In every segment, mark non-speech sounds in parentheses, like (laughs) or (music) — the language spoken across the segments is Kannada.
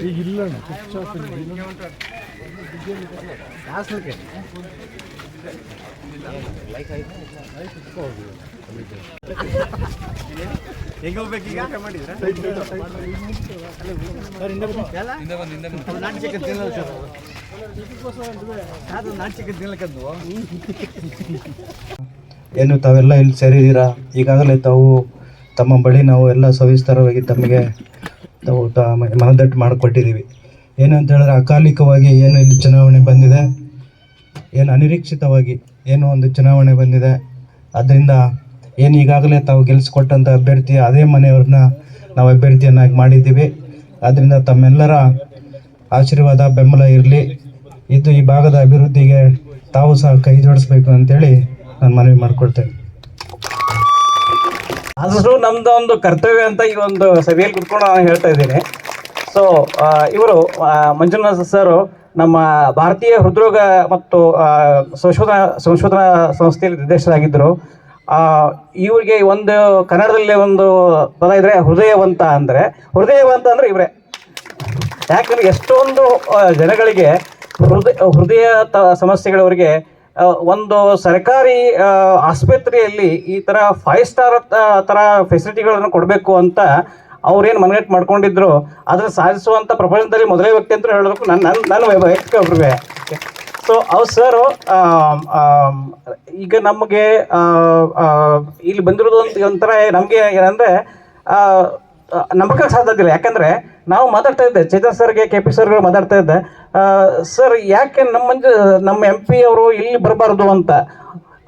ಈಗ ಇಲ್ಲ ಹೆಂಗೆ ನಾಟಕ ತಿನ್ನಲಕ್ಕದ್ದು ಏನು ತಾವೆಲ್ಲ ಇಲ್ಲಿ ಸೇರಿದ್ದೀರಾ? ಈಗಾಗಲೇ ತಾವು ತಮ್ಮ ಬಳಿ ನಾವು ಎಲ್ಲ ಸವಿಸ್ತಾರವಾಗಿ ತಮಗೆ ತಾವು ತ- ಮನದಟ್ಟು ಮಾಡಿಕೊಟ್ಟಿದ್ದೀವಿ. ಏನು ಅಂತ ಹೇಳಿದ್ರೆ ಅಕಾಲಿಕವಾಗಿ ಏನು ಇಲ್ಲಿ ಚುನಾವಣೆ ಬಂದಿದೆ, ಏನು ಅನಿರೀಕ್ಷಿತವಾಗಿ ಏನು ಒಂದು ಚುನಾವಣೆ ಬಂದಿದೆ, ಅದರಿಂದ ಏನು ಈಗಾಗಲೇ ತಾವು ಗೆಲ್ಲಿಸ್ಕೊಟ್ಟಂಥ ಅಭ್ಯರ್ಥಿ ಅದೇ ಮನೆಯವ್ರನ್ನ ನಾವು ಅಭ್ಯರ್ಥಿಯನ್ನಾಗಿ ಮಾಡಿದ್ದೀವಿ. ಆದ್ದರಿಂದ ತಮ್ಮೆಲ್ಲರ ಆಶೀರ್ವಾದ, ಬೆಂಬಲ ಇರಲಿ. ಇದು ಈ ಭಾಗದ ಅಭಿವೃದ್ಧಿಗೆ ತಾವು ಸಹ ಕೈ ಜೋಡಿಸ್ಬೇಕು ಅಂತೇಳಿ ನಾನು ಮನವಿ ಮಾಡ್ಕೊಳ್ತೇನೆ. ಆದಷ್ಟು ನಮ್ದು ಒಂದು ಕರ್ತವ್ಯ ಅಂತ ಈ ಒಂದು ಸಭೆಯಲ್ಲಿ ಕುತ್ಕೊಂಡು ನಾನು ಹೇಳ್ತಾ ಇದ್ದೀನಿ. ಸೊ ಇವರು ಮಂಜುನಾಥ್ ಸರ್ ನಮ್ಮ ಭಾರತೀಯ ಹೃದ್ರೋಗ ಮತ್ತು ಸಂಶೋಧನಾ ಸಂಶೋಧನಾ ಸಂಸ್ಥೆಯಲ್ಲಿ ನಿರ್ದೇಶಕರಾಗಿದ್ದರು. ಇವರಿಗೆ ಒಂದು ಕನ್ನಡದಲ್ಲಿ ಒಂದು ಪದ ಇದ್ರೆ ಹೃದಯವಂತ ಅಂದರೆ ಹೃದಯವಂತ ಅಂದರೆ ಇವರೇ. ಯಾಕಂದ್ರೆ ಎಷ್ಟೊಂದು ಜನಗಳಿಗೆ ಹೃದಯ ಹೃದಯ ತ, ಸಮಸ್ಯೆಗಳವರಿಗೆ ಒಂದು ಸರ್ಕಾರಿ ಆಸ್ಪತ್ರೆಯಲ್ಲಿ ಈ ಥರ ಫೈವ್ ಸ್ಟಾರ್ ಥರ ಫೆಸಿಲಿಟಿಗಳನ್ನು ಕೊಡಬೇಕು ಅಂತ ಅವ್ರೇನು ಮನಗಟ್ಟು ಮಾಡ್ಕೊಂಡಿದ್ರು ಅದನ್ನು ಸಾಧಿಸುವಂಥ ಪ್ರಪಂಚದಲ್ಲಿ ಮೊದಲೇ ವ್ಯಕ್ತಿ ಅಂತ ಹೇಳಬೇಕು ನನ್ನ ನನ್ನ ನನ್ನ ವೈಯಕ್ತಿಕ ಒಬ್ಬರಿಗೆ ಸೊ ಅವ್ರು ಸರ್ ಈಗ ನಮಗೆ ಇಲ್ಲಿ ಬಂದಿರೋದು ಒಂಥರ ನಮಗೆ ಏನಂದರೆ ನಂಬಕ್ಕೆ ಸಾಧ್ಯ ಯಾಕಂದರೆ ನಾವು ಮಾತಾಡ್ತಾ ಇದ್ದೆ, ಚೇತನ್ ಸರ್ಗೆ ಕೆ ಪಿ ಸರ್ಗಳು ಮಾತಾಡ್ತಾ ಇದ್ದೆ. ಸರ್ ಯಾಕೆ ನಮ್ಮ ನಮ್ಮ ಎಂ ಪಿ ಅವರು ಇಲ್ಲಿ ಬರಬಾರ್ದು ಅಂತ?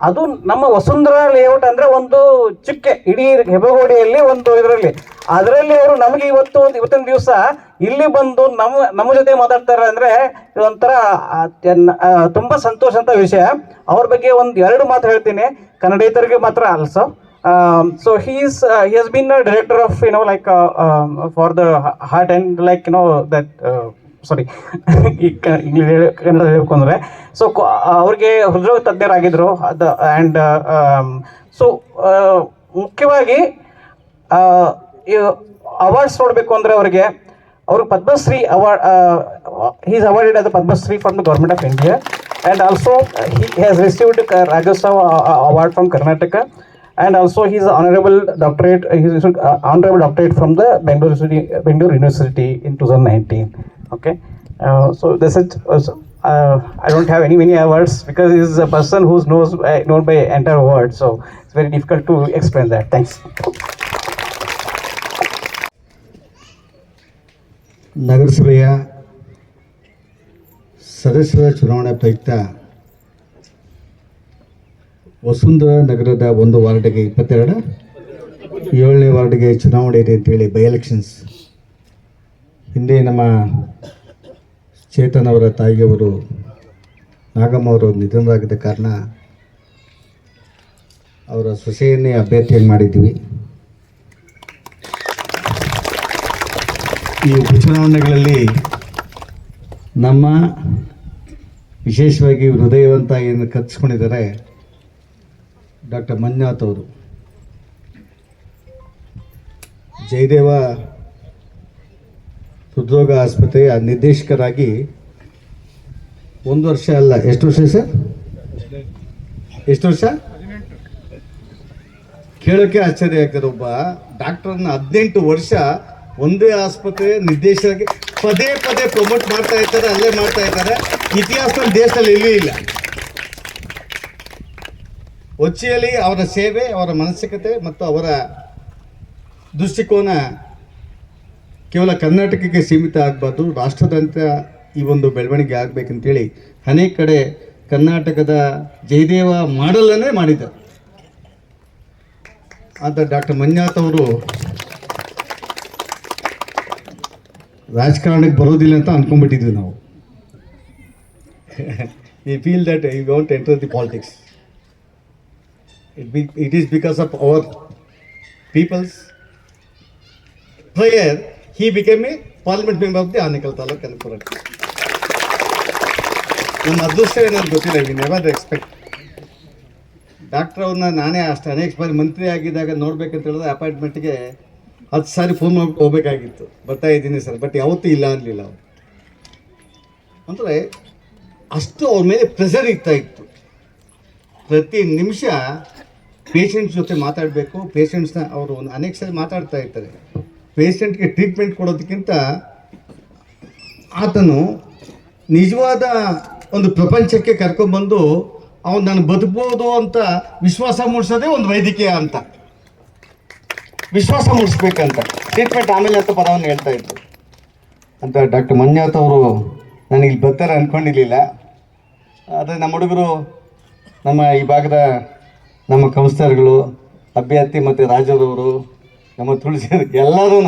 ಅದು ನಮ್ಮ ವಸುಂಧರಾ ಲೇಔಟ್ ಅಂದ್ರೆ ಒಂದು ಚಿಕ್ಕೆ, ಇಡೀ ಹೆಬ್ಬಗೋಡಿಯಲ್ಲಿ ಒಂದು ಇದರಲ್ಲಿ. ಅದರಲ್ಲಿ ಅವರು ನಮಗೆ ಇವತ್ತು ಒಂದು, ಇವತ್ತಿನ ದಿವಸ ಇಲ್ಲಿ ಬಂದು ನಮ್ಮ ನಮ್ಮ ಜೊತೆ ಮಾತಾಡ್ತಾರೆ ಅಂದ್ರೆ ಇದೊಂಥರ ತುಂಬ ಸಂತೋಷ ಅಂತ ವಿಷಯ. ಅವ್ರ ಬಗ್ಗೆ ಒಂದು ಎರಡು ಮಾತು ಹೇಳ್ತೀನಿ. ಕನ್ನಡಿಗರಿಗೆ ಮಾತ್ರ also um, so he's uh, he has been a director of you know like uh, um, for the heart and like you know that uh, sorry (laughs) so ಅವ್ರಿಗೆ ಅದು ಆ್ಯಂಡ್ ಸೊ ಮುಖ್ಯವಾಗಿ ಅವಾರ್ಡ್ಸ್ ನೋಡಬೇಕು ಅಂದರೆ ಅವರಿಗೆ ಅವರು ಪದ್ಮಶ್ರೀ ಅವಾರ್ಡ್ ಹೀಸ್ ಅವಾರ್ಡೆಡ್ ಅದ Padma Shri from the government of India and also he has received Rajyotsava award from Karnataka and also he's honorable doctorate uh, he's issued, uh, honorable doctorate from the Bangalore University, Bangalore University in 2019 okay uh, so this is uh, so, uh, I don't have any many awards because he's a person who's knows uh, known by entire world so it's very difficult to explain that thanks ನಗರಸಭೆಯ ಸದಸ್ಯರ ಚುನಾವಣೆ ಪ್ರಯುಕ್ತ ವಸುಂಧರಾ ನಗರದ ಒಂದು ವಾರ್ಡ್ಗೆ ಇಪ್ಪತ್ತೆರಡು, ಏಳನೇ ವಾರ್ಡ್ಗೆ ಚುನಾವಣೆ ಇದೆ ಅಂತೇಳಿ ಬೈ ಎಲೆಕ್ಷನ್ಸ್. ಹಿಂದೆ ನಮ್ಮ ಚೇತನ್ ಅವರ ತಾಯಿಯವರು, ನಾಗಮ್ಮ ಅವರು ನಿಧನರಾಗಿದ್ದ ಕಾರಣ ಅವರ ಸೊಸೆಯನ್ನೇ ಅಭ್ಯರ್ಥಿಯಾಗಿ ಮಾಡಿದ್ದೀವಿ. ಈ ಉಪಚುನಾವಣೆಗಳಲ್ಲಿ ನಮ್ಮ ವಿಶೇಷವಾಗಿ ಹೃದಯವಂತ ಏನು ಕಚ್ಕೊಂಡಿದ್ದಾರೆ ಡಾಕ್ಟರ್ ಮಂಜುನಾಥ್ ಅವರು. ಜಯದೇವ ಹೃದ್ರೋಗ ಆಸ್ಪತ್ರೆಯ ನಿರ್ದೇಶಕರಾಗಿ ಒಂದು ವರ್ಷ ಅಲ್ಲ, ಎಷ್ಟು ವರ್ಷ ಸರ್? ಎಷ್ಟು ವರ್ಷ? ಕೇಳೋಕ್ಕೆ ಆಶ್ಚರ್ಯ ಆಗ್ತದೆ ಒಬ್ಬ ಡಾಕ್ಟರ್ನ ಹದಿನೆಂಟು ವರ್ಷ ಒಂದೇ ಆಸ್ಪತ್ರೆ ನಿರ್ದೇಶಕರಾಗಿ ಪದೇ ಪದೇ ಪ್ರಮೋಟ್ ಮಾಡ್ತಾ ಇರ್ತಾರೆ, ಅಲ್ಲೇ ಮಾಡ್ತಾ ಇರ್ತಾರೆ. ಇತಿಹಾಸದಲ್ಲಿ ದೇಶದಲ್ಲಿ ಎಲ್ಲೂ ಇಲ್ಲ. ಕೊಚ್ಚಿಯಲ್ಲಿ ಅವರ ಸೇವೆ, ಅವರ ಮಾನಸಿಕತೆ ಮತ್ತು ಅವರ ದೃಷ್ಟಿಕೋನ ಕೇವಲ ಕರ್ನಾಟಕಕ್ಕೆ ಸೀಮಿತ ಆಗಬಾರ್ದು. ರಾಷ್ಟ್ರದಂತ ಈ ಒಂದು ಬೆಳವಣಿಗೆ ಆಗಬೇಕಂತೇಳಿ ಅನೇಕ ಕಡೆ ಕರ್ನಾಟಕದ ಜಯದೇವ ಮಾಡಲನ್ನೇ ಮಾಡಿದ್ದರು. ಆದ ಡಾಕ್ಟರ್ ಮಂಜುನಾಥ್ ಅವರು ರಾಜಕಾರಣಕ್ಕೆ ಬರೋದಿಲ್ಲ ಅಂತ ಅಂದ್ಕೊಂಡ್ಬಿಟ್ಟಿದ್ವಿ ನಾವು. ಈ feel that you want enter the politics it it is is because of our peoples He became became a parliament of the the Taluk and ಅನುಕೂಲ ನಮ್ಮ ಅದೃಷ್ಟ ಏನಂತ ಗೊತ್ತಿಲ್ಲ ವಿ ನೆವರ್ ಎಕ್ಸ್ಪೆಕ್ಟ್ ಡಾಕ್ಟರ್ ಅವ್ರನ್ನ ನಾನೇ ಅಷ್ಟು, ಅನೇಕ ಬಾರಿ ಮಂತ್ರಿ ಆಗಿದ್ದಾಗ ನೋಡ್ಬೇಕಂತ ಹೇಳಿದ್ರೆ ಅಪಾಯಿಂಟ್ಮೆಂಟ್ಗೆ ಹತ್ತು ಸಾರಿ ಫೋನ್ ಮಾಡಿ ಹೋಗ್ಬೇಕಾಗಿತ್ತು. ಬರ್ತಾ ಇದ್ದೀನಿ ಸರ್ ಬಟ್ ಯಾವತ್ತೂ ಇಲ್ಲ ಅನ್ನಲಿಲ್ಲ ಅವರು. ಅಂದರೆ ಅಷ್ಟು ಅವ್ರ ಮೇಲೆ ಪ್ರೆಷರ್ ಇರ್ತಾ ಇತ್ತು. ಪ್ರತಿ ನಿಮಿಷ ಪೇಷಂಟ್ಸ್ ಜೊತೆ ಮಾತಾಡಬೇಕು. ಪೇಷಂಟ್ಸ್ನ ಅವರು ಒಂದು ಅನೇಕ ಸಲ ಮಾತಾಡ್ತಾ ಇರ್ತಾರೆ. ಪೇಷಂಟ್ಗೆ ಟ್ರೀಟ್ಮೆಂಟ್ ಕೊಡೋದಕ್ಕಿಂತ ಆತನು ನಿಜವಾದ ಒಂದು ಪ್ರಪಂಚಕ್ಕೆ ಕರ್ಕೊಂಡ್ಬಂದು ಅವನು ನಾನು ಬದುಕ್ಬೋದು ಅಂತ ವಿಶ್ವಾಸ ಮೂಡಿಸೋದೇ ಒಂದು ವೈದ್ಯಕೀಯ ಅಂತ. ವಿಶ್ವಾಸ ಮೂಡಿಸ್ಬೇಕಂತ. ಟ್ರೀಟ್ಮೆಂಟ್ ಆಮೇಲೆ ಅಂತ ಪದವನ್ನು ಹೇಳ್ತಾ ಇದ್ರು. ಅಂತ ಡಾಕ್ಟರ್ ಮಂಜುನಾಥ್ ಅವರು ನಾನು ಇಲ್ಲಿ ಬರ್ತಾರೆ ಅಂದ್ಕೊಂಡಿರಲಿಲ್ಲ ಆದರೆ ನಮ್ಮ ಹುಡುಗರು ನಮ್ಮ ಈ ಭಾಗದ ನಮ್ಮ ಕೌನ್ಸಿಲರ್ಗಳು ಅಭ್ಯರ್ಥಿ ಮತ್ತು ರಾಜರವರು ನಮ್ಮ ತುಳಸಿ ಎಲ್ಲರೂ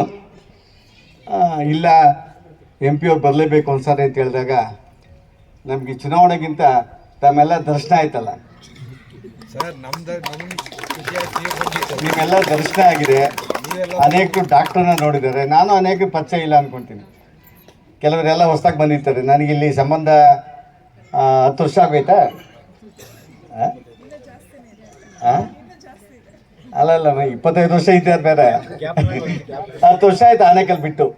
ಇಲ್ಲ ಎಂ ಪಿ ಅವ್ರು ಬರಲೇಬೇಕು ಅನ್ಸಾರೆ ಅಂತ ಹೇಳಿದಾಗ ನಮಗೆ ಚುನಾವಣೆಗಿಂತ ತಮ್ಮೆಲ್ಲ ದರ್ಶನ ಆಯ್ತಲ್ಲ. ಸರ್ ನಿಮ್ಮೆಲ್ಲ ದರ್ಶನ ಆಗಿದೆ. ಅನೇಕ ಡಾಕ್ಟರ್ನ ನೋಡಿದ್ದಾರೆ. ನಾನು ಅನೇಕ ಪರಿಚಯ ಇಲ್ಲ ಅನ್ಕೊಂತೀನಿ. ಕೆಲವರೆಲ್ಲ ಹೊಸ್ದಾಗಿ ಬಂದಿರ್ತಾರೆ. ನನಗಿಲ್ಲಿ ಸಂಬಂಧ ಹತ್ತು ವರ್ಷ ಆಗೋಯ್ತಾ? ಅಲ್ಲ ಅಲ್ಲ ಮ- ಇಪ್ಪತ್ತೈದು ವರ್ಷ ಐತೆ ಅದು ಬೇರೆ. ಹತ್ತು ವರ್ಷ ಆಯ್ತು ಆನೇಕಲ್ ಬಿಟ್ಟು.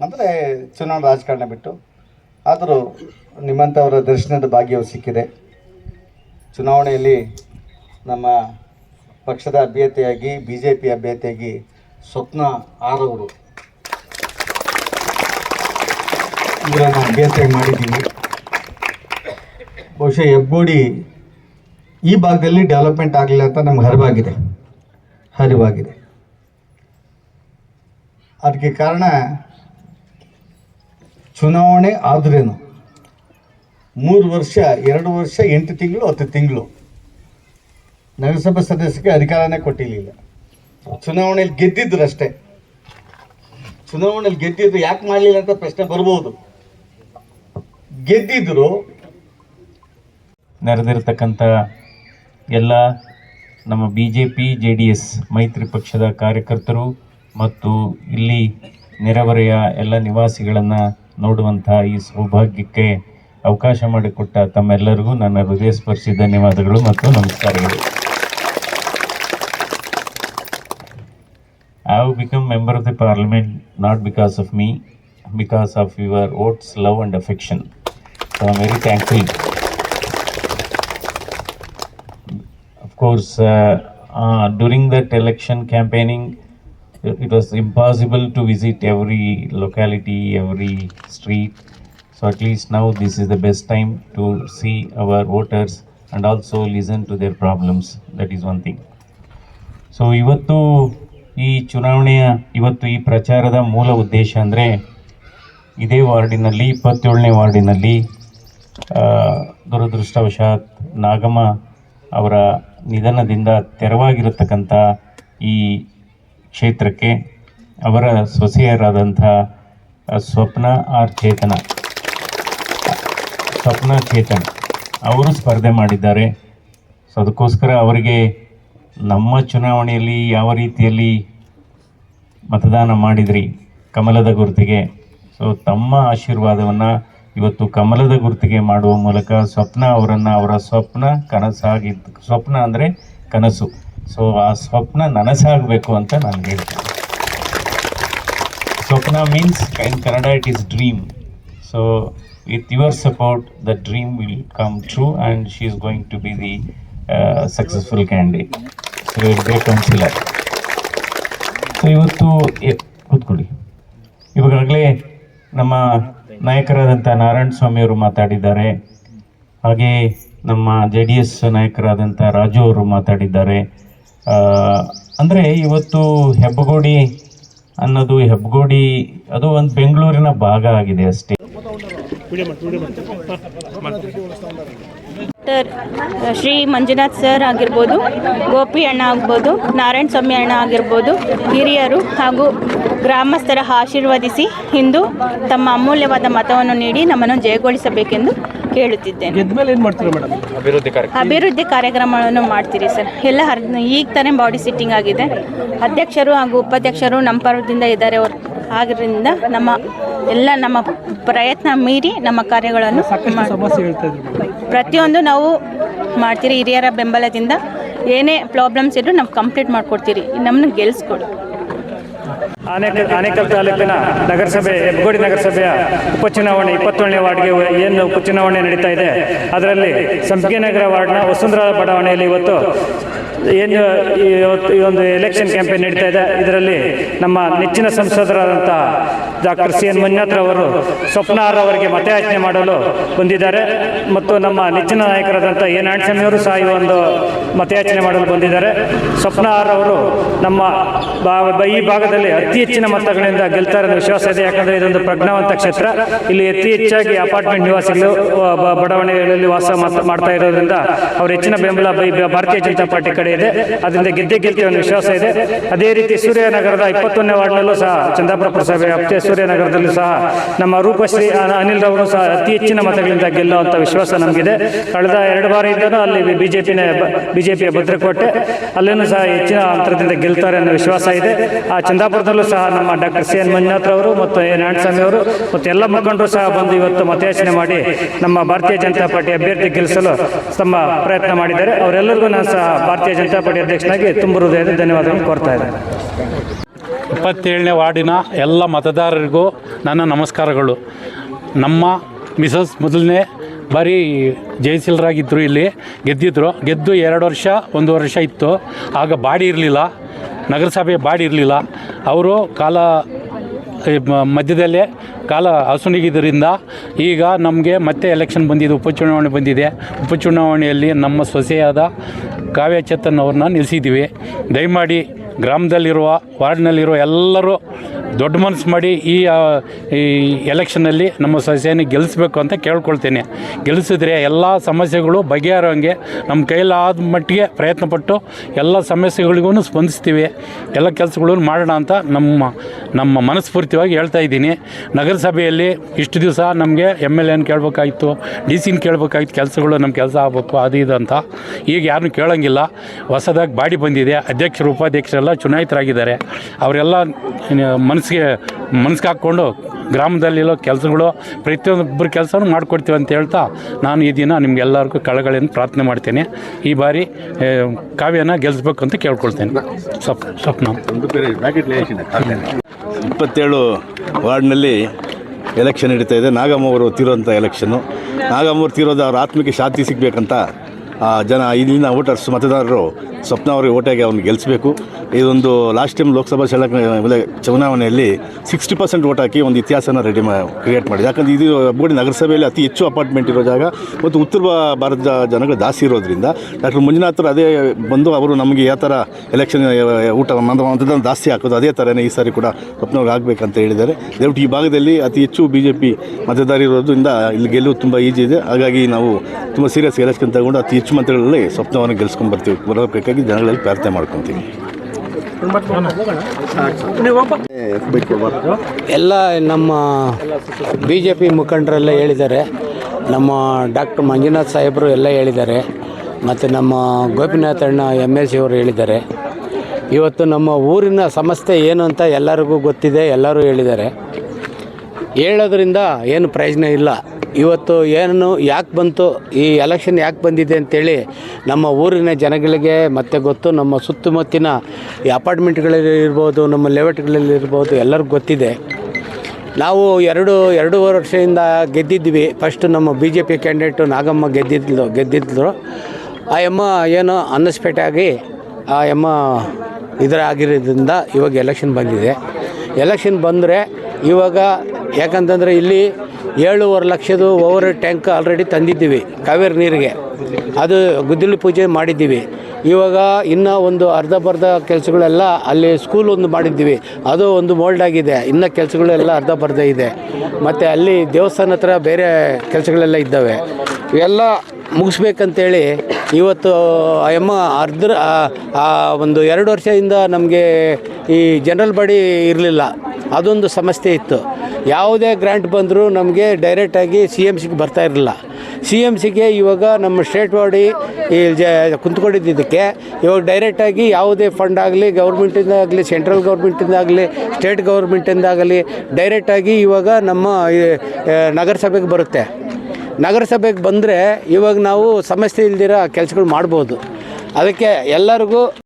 ಅಂದರೆ ಚುನಾವಣಾ ರಾಜಕಾರಣ ಬಿಟ್ಟು. ಆದರೂ ನಿಮ್ಮಂಥವರ ದರ್ಶನದ ಭಾಗ್ಯವು ಸಿಕ್ಕಿದೆ. ಚುನಾವಣೆಯಲ್ಲಿ ನಮ್ಮ ಪಕ್ಷದ ಅಭ್ಯರ್ಥಿಯಾಗಿ ಬಿ ಜೆ ಪಿ ಅಭ್ಯರ್ಥಿಯಾಗಿ ಸ್ವಪ್ನ ಆರವರು. ಅಭ್ಯರ್ಥಿಯಾಗಿ ಮಾಡಿದ್ದೀನಿ ಬಹುಶಃ ಹೆಬ್ಗೋಡಿ ಈ ಭಾಗದಲ್ಲಿ ಡೆವಲಪ್ಮೆಂಟ್ ಆಗಲಿಲ್ಲ ಅಂತ ನಮ್ಗೆ ಹರಿವಾಗಿದೆ. ಹರಿವಾಗಿದೆ. ಅದಕ್ಕೆ ಕಾರಣ ಚುನಾವಣೆ ಆದ್ರೇನು? ಮೂರು ವರ್ಷ, ಎರಡು ವರ್ಷ, ಎಂಟು ತಿಂಗಳು, ಹತ್ತು ತಿಂಗಳು. ನಗರಸಭಾ ಸದಸ್ಯಕ್ಕೆ ಅಧಿಕಾರನೇ ಕೊಟ್ಟಿರಲಿಲ್ಲ. ಚುನಾವಣೆಯಲ್ಲಿ ಗೆದ್ದಿದ್ರು ಅಷ್ಟೇ. ಚುನಾವಣೆಯಲ್ಲಿ ಗೆದ್ದಿದ್ರು ಯಾಕೆ ಮಾಡಲಿಲ್ಲ ಅಂತ ಪ್ರಶ್ನೆ ಬರ್ಬೋದು. ಗೆದ್ದಿದ್ರು ನೆರೆದಿರತಕ್ಕಂಥ ಎಲ್ಲ ನಮ್ಮ B J P J D S ಮೈತ್ರಿ ಪಕ್ಷದ ಕಾರ್ಯಕರ್ತರು ಮತ್ತು ಇಲ್ಲಿ ನೆರೆಹೊರೆಯ ಎಲ್ಲ ನಿವಾಸಿಗಳನ್ನು ನೋಡುವಂತಹ ಈ ಸೌಭಾಗ್ಯಕ್ಕೆ ಅವಕಾಶ ಮಾಡಿಕೊಟ್ಟ ತಮ್ಮೆಲ್ಲರಿಗೂ ನನ್ನ ಹೃದಯ ಸ್ಪರ್ಶಿ ಧನ್ಯವಾದಗಳು ಮತ್ತು ನಮಸ್ಕಾರಗಳು. I have become member of the parliament not because of me because of your votes love and affection so I very thankful course, uh, uh, during that election campaigning, it was impossible to visit every locality, every street. So at least now this is the best time to see our voters and also listen to their problems. That is one thing. So ಇವತ್ತು ಈ ಚುನಾವಣೆಯ ಇವತ್ತು ಈ ಪ್ರಚಾರದ ಮೂಲ ಉದ್ದೇಶ ಅಂದರೆ ಇದೇ ವಾರ್ಡಿನಲ್ಲಿ ಇಪ್ಪತ್ತೇಳನೇ ವಾರ್ಡಿನಲ್ಲಿ ದುರದೃಷ್ಟವಶಾತ್ ನಾಗಮ್ಮ ಅವರ ನಿಧನದಿಂದ ತೆರವಾಗಿರತಕ್ಕಂಥ ಈ ಕ್ಷೇತ್ರಕ್ಕೆ ಅವರ ಸೊಸೆಯರಾದಂಥ ಸ್ವಪ್ನ ಆರ್ ಚೇತನ. ಸ್ವಪ್ನ ಚೇತನ್. ಅವರು ಸ್ಪರ್ಧೆ ಮಾಡಿದ್ದಾರೆ. ಸೊ, ಅದಕ್ಕೋಸ್ಕರ ಅವರಿಗೆ ನಮ್ಮ ಚುನಾವಣೆಯಲ್ಲಿ ಯಾವ ರೀತಿಯಲ್ಲಿ ಮತದಾನ ಮಾಡಿದ್ರಿ? ಕಮಲದ ಗುರುತಿಗೆ. ಸೊ, ತಮ್ಮ ಆಶೀರ್ವಾದವನ್ನು ಇವತ್ತು ಕಮಲದ ಗುರುತಿಗೆ ಮಾಡುವ ಮೂಲಕ ಸ್ವಪ್ನ ಅವರನ್ನು ಅವರ ಸ್ವಪ್ನ ಕನಸಾಗಿ, ಸ್ವಪ್ನ ಅಂದರೆ ಕನಸು. ಸೊ ಆ ಸ್ವಪ್ನ ನನಸಾಗಬೇಕು ಅಂತ ನಾನು ಹೇಳ್ತೀನಿ. Swapna means in Kannada it is dream so with your support the dream will come true and she is going to be the successful candidate so councillor so ಇವತ್ತು ಕೂತ್ಕೊಳ್ಳಿ. ಇವಾಗಲೇ ನಮ್ಮ ನಾಯಕರಾದಂಥ ನಾರಾಯಣ ಸ್ವಾಮಿಯವರು ಮಾತಾಡಿದ್ದಾರೆ. ಹಾಗೆ ನಮ್ಮ ಜೆ ಡಿ ಎಸ್ ನಾಯಕರಾದಂಥ ರಾಜು ಅವರು ಮಾತಾಡಿದ್ದಾರೆ. ಅಂದರೆ ಇವತ್ತು ಹೆಬ್ಬಗೋಡಿ ಅನ್ನೋದು ಹೆಬ್ಬಗೋಡಿ, ಅದು ಒಂದು ಬೆಂಗಳೂರಿನ ಭಾಗ ಆಗಿದೆ ಅಷ್ಟೇ. ಡಾಕ್ಟರ್ ಶ್ರೀ ಮಂಜುನಾಥ್ ಸರ್ ಆಗಿರ್ಬೋದು, ಗೋಪಿ ಅಣ್ಣ ಆಗ್ಬೋದು ನಾರಾಯಣ ಸ್ವಾಮಿ ಅಣ್ಣ ಆಗಿರ್ಬೋದು, ಹಿರಿಯರು ಹಾಗೂ ಗ್ರಾಮಸ್ಥರ ಆಶೀರ್ವದಿಸಿ ಇಂದು ತಮ್ಮ ಅಮೂಲ್ಯವಾದ ಮತವನ್ನು ನೀಡಿ ನಮ್ಮನ್ನು ಜಯಗೊಳಿಸಬೇಕೆಂದು ಕೇಳುತ್ತಿದ್ದೇನೆ. ಅಭಿವೃದ್ಧಿ ಕಾರ್ಯಕ್ರಮಗಳನ್ನು ಮಾಡ್ತೀರಿ ಸರ್. ಎಲ್ಲ ಈಗ ತಾನೇ ಬಾಡಿ ಸಿಟ್ಟಿಂಗ್ ಆಗಿದೆ. ಅಧ್ಯಕ್ಷರು ಹಾಗೂ ಉಪಾಧ್ಯಕ್ಷರು ನಮ್ಮ ಪರ್ವದಿಂದ ಇದ್ದಾರೆ ಅವರು. ಆದ್ದರಿಂದ ನಮ್ಮ ಎಲ್ಲ ನಮ್ಮ ಪ್ರಯತ್ನ ಮೀರಿ ನಮ್ಮ ಕಾರ್ಯಗಳನ್ನು ಪ್ರತಿಯೊಂದು ನಾವು ಮಾಡ್ತೀರಿ ಹಿರಿಯರ ಬೆಂಬಲದಿಂದ. ಏನೇ ಪ್ರಾಬ್ಲಮ್ಸ್ ಇದ್ರೂ ನಾವು ಕಂಪ್ಲೀಟ್ ಮಾಡಿಕೊಡ್ತೀರಿ. ನಮ್ಮನ್ನು ಗೆಲ್ಲಿಸ್ಕೊಡಿ ಆನೇಕಲ್ ಆನೇಕಲ್ ತಾಲೂಕಿನ ನಗರಸಭೆ, ಹೆಬ್ಬಗೋಡಿ ನಗರಸಭೆಯ ಉಪಚುನಾವಣೆ ಇಪ್ಪತ್ತೇಳನೇ ವಾರ್ಡ್ಗೆ ಏನು ಉಪಚುನಾವಣೆ ನಡೀತಾ ಇದೆ, ಅದರಲ್ಲಿ ಸಂಪಿಗೆ ನಗರ ವಾರ್ಡ್ನ ವಸುಂಧರಾ ಬಡಾವಣೆಯಲ್ಲಿ ಇವತ್ತು ಏನು ಇವತ್ತು ಈ ಒಂದು ಎಲೆಕ್ಷನ್ ಕ್ಯಾಂಪೇನ್ ನಡೀತಾ ಇದೆ. ಇದರಲ್ಲಿ ನಮ್ಮ ನೆಚ್ಚಿನ ಸಂಸದರಾದಂಥ ಡಾಕ್ಟರ್ ಸಿ ಎನ್ ಮಂಜುನಾಥ್ ಅವರು ಸ್ವಪ್ನ ಆರ್ ಅವರಿಗೆ ಮತಯಾಚನೆ ಮಾಡಲು ಬಂದಿದ್ದಾರೆ. ಮತ್ತು ನಮ್ಮ ನೆಚ್ಚಿನ ನಾಯಕರಾದಂಥ ಎ ಅವರು ಸಹ ಈ ಒಂದು ಮತಯಾಚನೆ ಮಾಡಲು ಬಂದಿದ್ದಾರೆ. ಸ್ವಪ್ನಾರ್ ಅವರು ನಮ್ಮ ಈ ಭಾಗದಲ್ಲಿ ಅತಿ ಹೆಚ್ಚಿನ ಮತಗಳಿಂದ ಗೆಲ್ತಾರೆ ಅನ್ನೋ ವಿಶ್ವಾಸ ಇದೆ. ಯಾಕಂದರೆ ಇದೊಂದು ಪ್ರಜ್ಞಾವಂತ ಕ್ಷೇತ್ರ. ಇಲ್ಲಿ ಅತಿ ಹೆಚ್ಚಾಗಿ ಅಪಾರ್ಟ್ಮೆಂಟ್ ನಿವಾಸಿಗಳು ಬಡಾವಣೆಗಳಲ್ಲಿ ವಾಸ ಮಾಡ್ತಾ ಇರೋದ್ರಿಂದ ಅವರು ಹೆಚ್ಚಿನ ಬೆಂಬಲ ಭಾರತೀಯ ಜನತಾ ಪಾರ್ಟಿ ಕಡೆ ಇದೆ. ಅದರಿಂದ ಗೆದ್ದೆ ಗೆಲ್ತೀವಿ ಅನ್ನೋ ವಿಶ್ವಾಸ ಇದೆ. ಅದೇ ರೀತಿ ಸೂರ್ಯನಗರದ ಇಪ್ಪತ್ತೊಂದನೇ ವಾರ್ಡ್ನಲ್ಲೂ ಸಹ ಚಂದಾಪುರ ಪುರಸಭೆ ವ್ಯಾಪ್ತಿಯ ಸೂರ್ಯನಗರದಲ್ಲೂ ಸಹ ನಮ್ಮ ರೂಪಶ್ರೀ ಅನ- ಅನಿಲ್ ರವರು ಸಹ ಅತಿ ಹೆಚ್ಚಿನ ಮತಗಳಿಂದ ಗೆಲ್ಲುವಂಥ ವಿಶ್ವಾಸ ನಮಗಿದೆ. ಕಳೆದ ಎರಡು ಬಾರಿಯಿಂದಲೂ ಅಲ್ಲಿ ಬಿಜೆಪಿನ ಬಿಜೆಪಿಯ ಭದ್ರಕೋಟೆ ಅಲ್ಲೇನು ಸಹ ಹೆಚ್ಚಿನ ಅಂತರದಿಂದ ಗೆಲ್ತಾರೆ ಅನ್ನೋ ವಿಶ್ವಾಸ ಇದೆ. ಆ ಚಂದಾಪುರದಲ್ಲೂ ಸಹ ನಮ್ಮ ಡಾಕ್ಟರ್ ಸಿ ಎನ್ ಮಂಜುನಾಥ್ ಅವರು ಮತ್ತು ಎ ನಾರಾಯಣಸ್ವಾಮಿ ಅವರು ಮತ್ತು ಎಲ್ಲ ಮುಖಂಡರು ಸಹ ಬಂದು ಇವತ್ತು ಮತಯಾಚನೆ ಮಾಡಿ ನಮ್ಮ ಭಾರತೀಯ ಜನತಾ ಪಾರ್ಟಿ ಅಭ್ಯರ್ಥಿ ಗೆಲ್ಲಿಸಲು ತಮ್ಮ ಪ್ರಯತ್ನ ಮಾಡಿದ್ದಾರೆ. ಅವರೆಲ್ಲರಿಗೂ ನಾನು ಸಹ ಭಾರತೀಯ ಜನತಾ ಪಾರ್ಟಿ ಅಧ್ಯಕ್ಷನಾಗಿ ತುಂಬ ಹೃದಯದ ಧನ್ಯವಾದಗಳನ್ನು ಕೋರ್ತಾ ಇದ್ದೇನೆ. ಇಪ್ಪತ್ತೇಳನೇ ವಾರ್ಡಿನ ಎಲ್ಲ ಮತದಾರರಿಗೂ ನನ್ನ ನಮಸ್ಕಾರಗಳು. ನಮ್ಮ ಮಿಸಸ್ ಮೊದಲನೇ ಬಾರಿ ಜಯಶೀಲರಾಗಿದ್ದರು ಇಲ್ಲಿ, ಗೆದ್ದಿದ್ರು. ಗೆದ್ದು ಎರಡು ವರ್ಷ, ಒಂದು ವರ್ಷ ಇತ್ತು. ಆಗ ಬಾಡಿ ಇರಲಿಲ್ಲ, ನಗರಸಭೆ ಬಾಡಿ ಇರಲಿಲ್ಲ. ಅವರು ಕಾಲ ಮಧ್ಯದಲ್ಲೇ ಕಾಲ ಹಸುನಿಗಿದ್ದರಿಂದ ಈಗ ನಮಗೆ ಮತ್ತೆ ಎಲೆಕ್ಷನ್ ಬಂದಿದೆ, ಉಪಚುನಾವಣೆ ಬಂದಿದೆ. ಉಪಚುನಾವಣೆಯಲ್ಲಿ ನಮ್ಮ ಸೊಸೆಯಾದ ಕಾವ್ಯ ಚೇತನ್ ಅವ್ರನ್ನ ನಿಲ್ಲಿಸಿದ್ದೀವಿ ದಯಮಾಡಿ ಗ್ರಾಮದಲ್ಲಿರುವ ವಾರ್ಡ್ನಲ್ಲಿರುವ ಎಲ್ಲರೂ ದೊಡ್ಡ ಮನಸ್ಸು ಮಾಡಿ ಈ ಈ ಎಲೆಕ್ಷನಲ್ಲಿ ನಮ್ಮ ಸೊಸೆಯನ್ನು ಗೆಲ್ಲಿಸ್ಬೇಕು ಅಂತ ಕೇಳ್ಕೊಳ್ತೇನೆ. ಗೆಲ್ಲಿಸಿದ್ರೆ ಎಲ್ಲ ಸಮಸ್ಯೆಗಳು ಬಗೆಹರೋಂಗೆ ನಮ್ಮ ಕೈಲಾದ ಮಟ್ಟಿಗೆ ಪ್ರಯತ್ನಪಟ್ಟು ಎಲ್ಲ ಸಮಸ್ಯೆಗಳಿಗೂ ಸ್ಪಂದಿಸ್ತೀವಿ. ಎಲ್ಲ ಕೆಲಸಗಳನ್ನು ಮಾಡೋಣ ಅಂತ ನಮ್ಮ ನಮ್ಮ ಮನಸ್ಫೂರ್ತಿಯಾಗಿ ಹೇಳ್ತಾ ಇದ್ದೀನಿ. ನಗರಸಭೆಯಲ್ಲಿ ಇಷ್ಟು ದಿವಸ ನಮಗೆ ಎಂ ಎಲ್ ಎನ್ ಕೇಳಬೇಕಾಗಿತ್ತು ಡಿ ಸಿನ ಕೇಳಬೇಕಾಗಿತ್ತು ಕೆಲಸಗಳು ನಮ್ಮ ಕೆಲಸ ಆಗಬೇಕು, ಅದು ಇದು ಅಂತ. ಈಗ ಯಾರನ್ನೂ ಕೇಳೋಂಗಿಲ್ಲ. ಹೊಸದಾಗಿ ಬಾಡಿ ಬಂದಿದೆ. ಅಧ್ಯಕ್ಷರು, ಉಪಾಧ್ಯಕ್ಷರೆಲ್ಲ ಚುನಾಯಿತರಾಗಿದ್ದಾರೆ. ಅವರೆಲ್ಲ ಮನಸ್ಸಿಗೆ ಮನಸ್ಸಿಗೆ ಹಾಕ್ಕೊಂಡು ಗ್ರಾಮದಲ್ಲಿರೋ ಕೆಲಸಗಳು ಪ್ರತಿಯೊಬ್ಬರು ಕೆಲಸನೂ ಮಾಡಿಕೊಡ್ತೀವಿ ಅಂತ ಹೇಳ್ತಾ ನಾನು ಈ ದಿನ ನಿಮಗೆಲ್ಲರಿಗೂ ಕಳಗಳಿಂದ ಪ್ರಾರ್ಥನೆ ಮಾಡ್ತೇನೆ. ಈ ಬಾರಿ ಕಾವ್ಯನ ಗೆಲ್ಲಿಸ್ಬೇಕು ಅಂತ ಕೇಳ್ಕೊಳ್ತೇನೆ. ಸ್ವಪ್ ಸ್ವಪ್ನ. ಇಪ್ಪತ್ತೇಳು ವಾರ್ಡ್ನಲ್ಲಿ ಎಲೆಕ್ಷನ್ ನಡೀತಾ ಇದೆ. ನಾಗಮ್ಮ ಅವರು ತೀರೋಂಥ ಎಲೆಕ್ಷನ್ನು ನಾಗಮ್ಮ ಅವರು ತೀರೋದು ಅವ್ರ ಆತ್ಮಕ್ಕೆ ಶಾಂತಿ ಸಿಗಬೇಕಂತ ಜನ ಇಲ್ಲಿನ ವೋಟರ್ಸ್, ಮತದಾರರು ಸ್ವಪ್ನ ಅವರಿಗೆ ಓಟಾಗಿ ಅವ್ನು ಗೆಲ್ಲಿಸಬೇಕು ಇದೊಂದು ಲಾಸ್ಟ್ ಟೈಮ್ ಲೋಕಸಭಾ ಚಳಕ ಚುನಾವಣೆಯಲ್ಲಿ ಸಿಕ್ಸ್ಟಿ ಪರ್ಸೆಂಟ್ ಓಟ್ ಹಾಕಿ ಒಂದು ಇತಿಹಾಸನ ರೆಡಿ ಮಾ ಕ್ರಿಯೇಟ್ ಮಾಡಿದೆ. ಯಾಕಂದರೆ ಇದು ಬೋಡಿ ನಗರಸಭೆಯಲ್ಲಿ ಅತಿ ಹೆಚ್ಚು ಅಪಾರ್ಟ್ಮೆಂಟ್ ಇರೋ ಜಾಗ ಮತ್ತು ಉತ್ತರ ಭಾರತದ ಜನಗಳು ಜಾಸ್ತಿ ಇರೋದ್ರಿಂದ ಡಾಕ್ಟರ್ ಮಂಜುನಾಥರು ಅದೇ ಬಂದು ಅವರು ನಮಗೆ ಯಾವ ಥರ ಎಲೆಕ್ಷನ್ ಊಟ ಮತದಾನ ಜಾಸ್ತಿ ಹಾಕೋದು ಅದೇ ಥರನೇ ಈ ಸಾರಿ ಕೂಡ ಸ್ವಪ್ನವ್ರಿಗೆ ಆಗಬೇಕಂತ ಹೇಳಿದ್ದಾರೆ. ದಯವಿಟ್ಟು ಈ ಭಾಗದಲ್ಲಿ ಅತಿ ಹೆಚ್ಚು ಬಿ ಜೆ ಪಿ ಮತದಾರ ಇರೋದ್ರಿಂದ ಇಲ್ಲಿ ಗೆಲ್ಲುವುದು ತುಂಬ ಈಜಿ ಇದೆ. ಹಾಗಾಗಿ ನಾವು ತುಂಬ ಸೀರಿಯಸ್ ಎಲೆಕ್ಷನ್ ತಗೊಂಡು ಅತಿ ಹೆಚ್ಚು ಮತಗಳಲ್ಲಿ ಸ್ವಪ್ನವನ್ನು ಗೆಲ್ಸ್ಕೊಂಡು ಬರ್ತೀವಿ. ಬರಬೇಕಾಗಿ ಜನಗಳಲ್ಲಿ ಪ್ರಾರ್ಥನೆ ಮಾಡ್ಕೊತೀವಿ. ಎಲ್ಲ ನಮ್ಮ ಬಿ ಜೆ ಪಿ ಮುಖಂಡರೆಲ್ಲ ಹೇಳಿದ್ದಾರೆ. ನಮ್ಮ ಡಾಕ್ಟರ್ ಮಂಜುನಾಥ್ ಸಾಹೇಬರು ಎಲ್ಲ ಹೇಳಿದ್ದಾರೆ. ಮತ್ತು ನಮ್ಮ ಗೋಪಿನಾಥ್ ಅಣ್ಣ ಎಂ ಎಲ್ ಸಿ ಅವರು ಹೇಳಿದ್ದಾರೆ. ಇವತ್ತು ನಮ್ಮ ಊರಿನ ಸಮಸ್ಯೆ ಏನು ಅಂತ ಎಲ್ಲರಿಗೂ ಗೊತ್ತಿದೆ, ಎಲ್ಲರೂ ಹೇಳಿದ್ದಾರೆ. ಹೇಳೋದ್ರಿಂದ ಏನು ಪ್ರಯೋಜನ ಇಲ್ಲ. ಇವತ್ತು ಏನು ಯಾಕೆ ಬಂತು, ಈ ಎಲೆಕ್ಷನ್ ಯಾಕೆ ಬಂದಿದೆ ಅಂತೇಳಿ ನಮ್ಮ ಊರಿನ ಜನಗಳಿಗೆ ಮತ್ತೆ ಗೊತ್ತು, ನಮ್ಮ ಸುತ್ತಮುತ್ತಿನ ಈ ಅಪಾರ್ಟ್ಮೆಂಟ್ಗಳಲ್ಲಿ ಇರ್ಬೋದು, ನಮ್ಮ ಲೇಔಟ್ಗಳಲ್ಲಿ ಇರ್ಬೋದು, ಎಲ್ಲರಿಗೂ ಗೊತ್ತಿದೆ. ನಾವು ಎರಡು, ಎರಡೂವರೆ ವರ್ಷದಿಂದ ಗೆದ್ದಿದ್ವಿ. ಫಸ್ಟ್ ನಮ್ಮ B J P candidate Nagamma ಗೆದ್ದಿದ್ಲು ಗೆದ್ದಿದ್ದರು ಆ ಎಮ್ಮ ಏನೋ ಅನ್ನಿಸ್ಪೇಟಾಗಿ ಆ ಎಮ್ಮ ಇದರ ಆಗಿರೋದ್ರಿಂದ ಇವಾಗ ಎಲೆಕ್ಷನ್ ಬಂದಿದೆ. ಎಲೆಕ್ಷನ್ ಬಂದರೆ ಇವಾಗ ಯಾಕಂತಂದರೆ ಇಲ್ಲಿ ಏಳುವರೆ ಲಕ್ಷದ ಓವರ್ ಟ್ಯಾಂಕ್ ಆಲ್ರೆಡಿ ತಂದಿದ್ದೀವಿ, ಕಾವೇರಿ ನೀರಿಗೆ. ಅದು ಗುದ್ದಲಿ ಪೂಜೆ ಮಾಡಿದ್ದೀವಿ. ಇವಾಗ ಇನ್ನೂ ಒಂದು ಅರ್ಧ ಬರ್ಧ ಕೆಲಸಗಳೆಲ್ಲ ಅಲ್ಲಿ ಸ್ಕೂಲ್ ಒಂದು ಮಾಡಿದ್ದೀವಿ. ಅದು ಒಂದು ಮೋಲ್ಡ್ ಆಗಿದೆ. ಇನ್ನು ಕೆಲಸಗಳೆಲ್ಲ ಅರ್ಧ ಬರ್ಧ ಇದೆ. ಮತ್ತು ಅಲ್ಲಿ ದೇವಸ್ಥಾನ ಹತ್ರ ಬೇರೆ ಕೆಲಸಗಳೆಲ್ಲ ಇದ್ದಾವೆ. ಇವೆಲ್ಲ ಮುಗಿಸ್ಬೇಕಂತೇಳಿ ಇವತ್ತು ಅಮ್ಮ ಅರ್ಧ ಒಂದು ಎರಡು ವರ್ಷದಿಂದ ನಮಗೆ ಈ ಜನರಲ್ ಬಾಡಿ ಇರಲಿಲ್ಲ. ಅದೊಂದು ಸಮಸ್ಯೆ ಇತ್ತು. ಯಾವುದೇ ಗ್ರ್ಯಾಂಟ್ ಬಂದರೂ ನಮಗೆ ಡೈರೆಕ್ಟಾಗಿ ಸಿ ಎಂ ಸಿಗೆ ಬರ್ತಾ ಇರಲಿಲ್ಲ. ಸಿ ಎಂ ಸಿಗೆ ಇವಾಗ ನಮ್ಮ ಸ್ಟೇಟ್ ಬಾಡಿ ಈ ಜ, ಕುಂತ್ಕೊಂಡಿದ್ದಕ್ಕೆ ಇವಾಗ ಡೈರೆಕ್ಟಾಗಿ ಯಾವುದೇ ಫಂಡ್ ಆಗಲಿ ಗೌರ್ಮೆಂಟಿಂದ ಆಗಲಿ ಸೆಂಟ್ರಲ್ ಗೌರ್ಮೆಂಟಿಂದ ಆಗಲಿ ಸ್ಟೇಟ್ ಗೌರ್ಮೆಂಟಿಂದ ಆಗಲಿ ಡೈರೆಕ್ಟಾಗಿ ಇವಾಗ ನಮ್ಮ ನಗರಸಭೆಗೆ ಬರುತ್ತೆ. ನಗರಸಭೆಗೆ ಬಂದರೆ ಇವಾಗ ನಾವು ಸಮಸ್ಯೆ ಇಲ್ದಿರೋ ಕೆಲಸಗಳು ಮಾಡ್ಬೋದು. ಅದಕ್ಕೆ ಎಲ್ಲರಿಗೂ